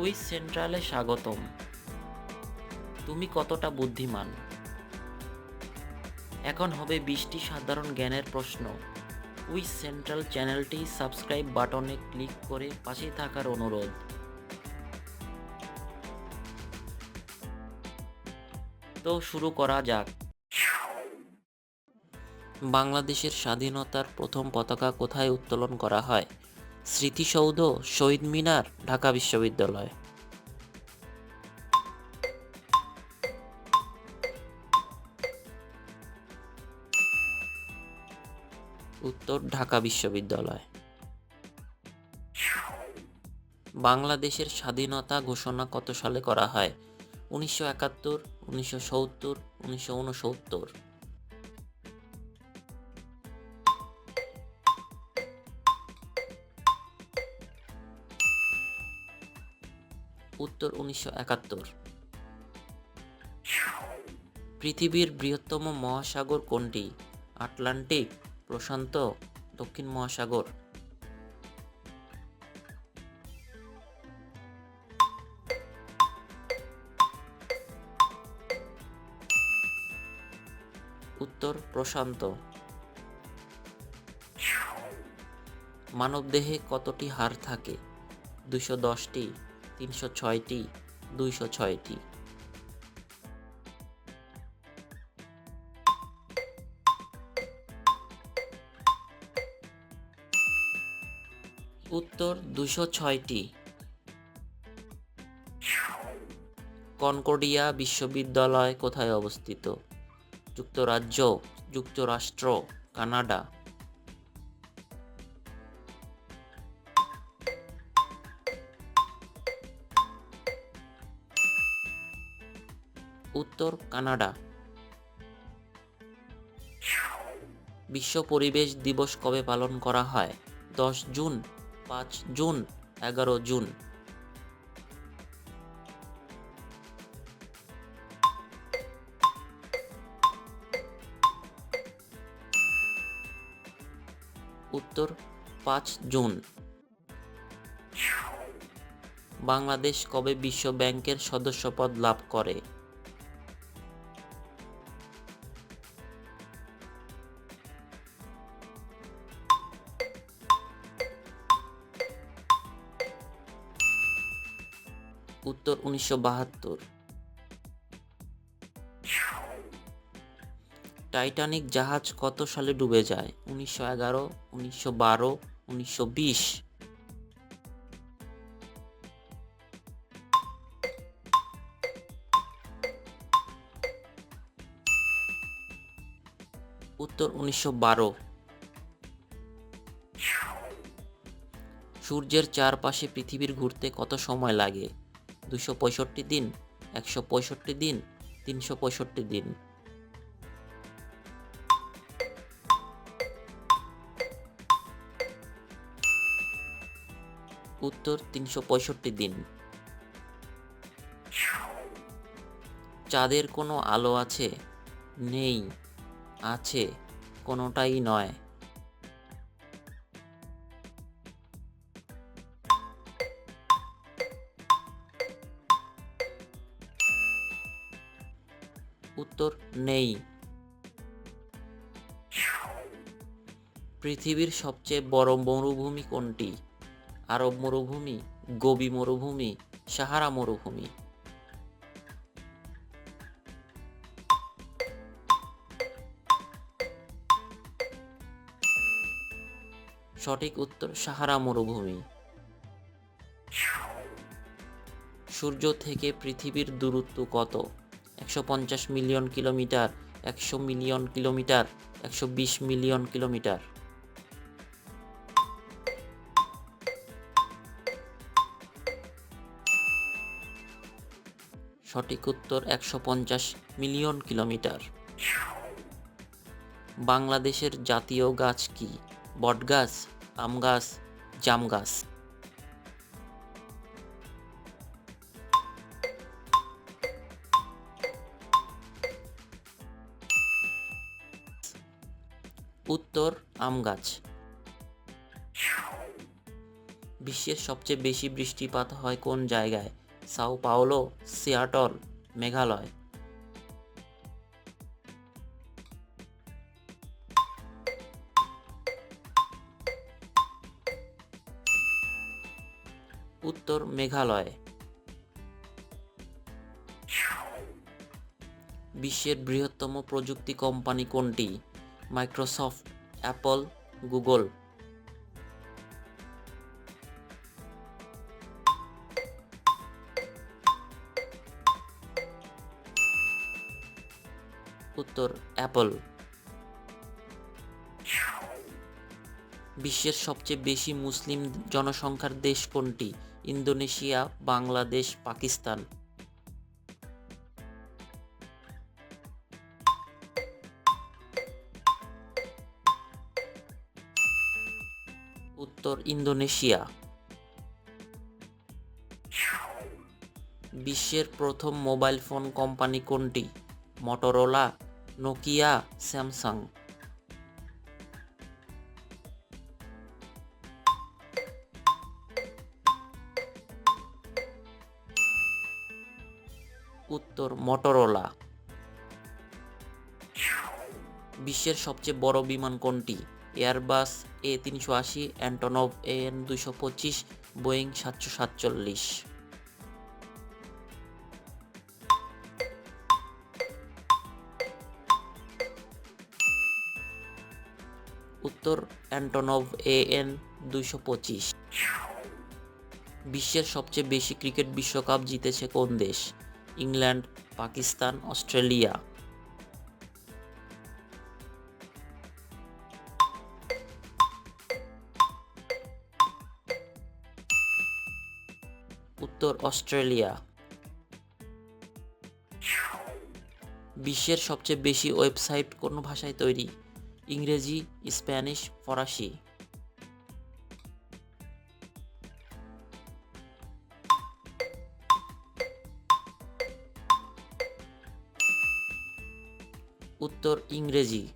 Quiz সেন্ট্রালে স্বাগতম। তুমি কতটা বুদ্ধিমান? এখন হবে বিশটি সাধারণ জ্ঞানের প্রশ্ন। কুইজ সেন্ট্রাল চ্যানেলটি সাবস্ক্রাইব বাটনে ক্লিক করে পাশে থাকার অনুরোধ। তো শুরু করা যাক। বাংলাদেশের স্বাধীনতার প্রথম পতাকা কোথায় উত্তোলন করা হয়? স্মৃতিসৌধ, শহীদ মিনার, ঢাকা বিশ্ববিদ্যালয়। উত্তর, ঢাকা বিশ্ববিদ্যালয়। বাংলাদেশের স্বাধীনতা ঘোষণা কত সালে করা হয়? উনিশশো একাত্তর, উনিশশো সত্তর, উনিশশো উনসত্তর উত্তর উনিশশো একাত্তর। পৃথিবীর বৃহত্তম মহাসাগর কোনটি? আটলান্টিক, প্রশান্ত, দক্ষিণ মহাসাগর। উত্তর, প্রশান্ত। মানবদেহে কতটি হাড় থাকে? দুশো দশটি। তিনশো ছয়টি দুইশো ছয়টি। উত্তর দুশো ছয়টি। কনকর্ডিয়া বিশ্ববিদ্যালয় কোথায় অবস্থিত? যুক্তরাজ্য যুক্তরাষ্ট্র কানাডা। উত্তর কানাডা। বিশ্ব পরিবেশ দিবস কবে পালন করা হয়? দশ জুন, পাঁচ জুন, এগারো জুন। উত্তর, পাঁচ জুন। বাংলাদেশ কবে বিশ্ব ব্যাংকের সদস্যপদ লাভ করে? উত্তর উনিশশো বাহাত্তর। টাইটানিক জাহাজ কত সালে ডুবে যায়? উনিশশো এগারো, উনিশশো বারো, উনিশশো বিশ। উত্তর উনিশশো বারো। সূর্যের চারপাশে পৃথিবীর ঘুরতে কত সময় লাগে? দুশো পঁয়ষট্টি দিন, একশো পঁয়ষট্টি দিন, তিনশো পঁয়ষট্টি দিন। উত্তর, তিনশো পঁয়ষট্টি দিন। চাঁদের কোনো আলো আছে? নেই, আছে, কোনোটাই নয়। উত্তর নেই। পৃথিবীর সবচেয়ে বড় মরুভূমি কোনটি? আরব মরুভূমি, গোবি মরুভূমি, সাহারা মরুভূমি। সঠিক উত্তর সাহারা মরুভূমি। সূর্য থেকে পৃথিবীর দূরত্ব কত? একশো পঞ্চাশ মিলিয়ন কিলোমিটার, একশো মিলিয়ন কিলোমিটার, একশো বিশ মিলিয়ন কিলোমিটার। সঠিক উত্তর একশো পঞ্চাশ মিলিয়ন কিলোমিটার। বাংলাদেশের জাতীয় গাছ কি? বটগাছ, আম গাছ, জাম গাছ। উত্তর আম গাছ। বিশ্বের সবচেয়ে বেশি বৃষ্টিপাত হয় কোন জায়গায়? Sao Paulo, Seattle, Meghalaya. উত্তর মেঘালয়। বিশ্বের বৃহত্তম প্রযুক্তি কোম্পানি কোনটি? মাইক্রোসফট অ্যাপল গুগল উত্তর অ্যাপল বিশ্বের সবচেয়ে বেশি মুসলিম জনসংখ্যার দেশ কোনটি? ইন্দোনেশিয়া, বাংলাদেশ, পাকিস্তান। উত্তর ইন্দোনেশিয়া। বিশ্বের প্রথম মোবাইল ফোন কোম্পানি কোনটি? Motorola, Nokia, Samsung. উত্তর মটোরোলা। বিশ্বের সবচেয়ে বড় বিমান কোনটি? এয়ারবাস এ তিনশো আশি অ্যান্টনভ এন দুশো পঁচিশ বোয়িং সাতশো সাতচল্লিশ উত্তর অ্যান্টনভ এ এন দুইশো পঁচিশ বিশ্বের সবচেয়ে বেশি ক্রিকেট বিশ্বকাপ জিতেছে কোন দেশ? England, Pakistan, Australia. উত্তর অস্ট্রেলিয়া। বিশ্বের সবচেয়ে বেশি ওয়েবসাইট কোন ভাষায় তৈরি? ইংরেজি স্প্যানিশ ফরাসি। উত্তর ইংরেজি।